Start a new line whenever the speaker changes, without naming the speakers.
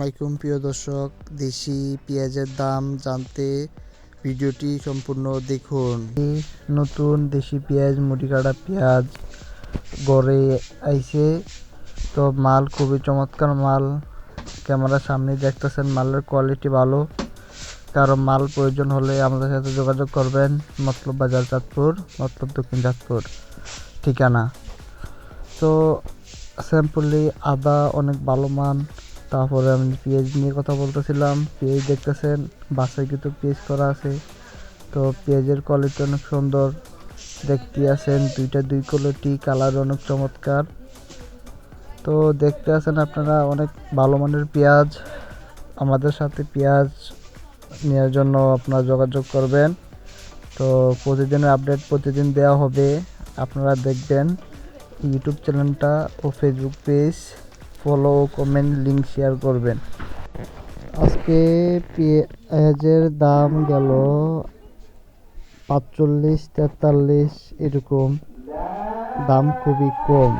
আসসালামাইকুম প্রিয় দর্শক। দেশি পেঁয়াজের দাম জানতে ভিডিওটি সম্পূর্ণ দেখুন। নতুন দেশি পেঁয়াজ মুড়ি কাটা পেঁয়াজ গড়ে আইছে। তো মাল খুবই চমৎকার মাল। ক্যামেরার সামনে দেখতেছেন, মালের কোয়ালিটি ভালো। কারও মাল প্রয়োজন হলে আমাদের সাথে যোগাযোগ করবেন। মতলব বাজার চাঁদপুর, মতলব দক্ষিণ চাঁদপুর। ঠিকানা। তো স্যাম্পলি আদা, অনেক ভালো মান। তারপরে আমি পেঁয়াজ নিয়ে কথা বলতেছিলাম। পেঁয়াজ দেখতেছেন, বাসায় কিন্তু পেঁয়াজ করা আছে। তো পেঁয়াজের কোয়ালিটি অনেক সুন্দর। দেখতে আছেন, দুইটা দুই কোয়ালিটি কালার অনেক চমৎকার। তো দেখতে আছেন আপনারা, অনেক ভালো মানের পেঁয়াজ। আমাদের সাথে পেঁয়াজ নেওয়ার জন্য আপনারা যোগাযোগ করবেন। তো প্রতিদিনের আপডেট প্রতিদিন দেওয়া হবে। আপনারা দেখবেন ইউটিউব চ্যানেলটা ও Facebook page follow comment link share করবেন। আজকে পেঁয়াজের দাম গেল পাঁচচল্লিশ, তেতাল্লিশ, এরকম। দাম খুবই কম।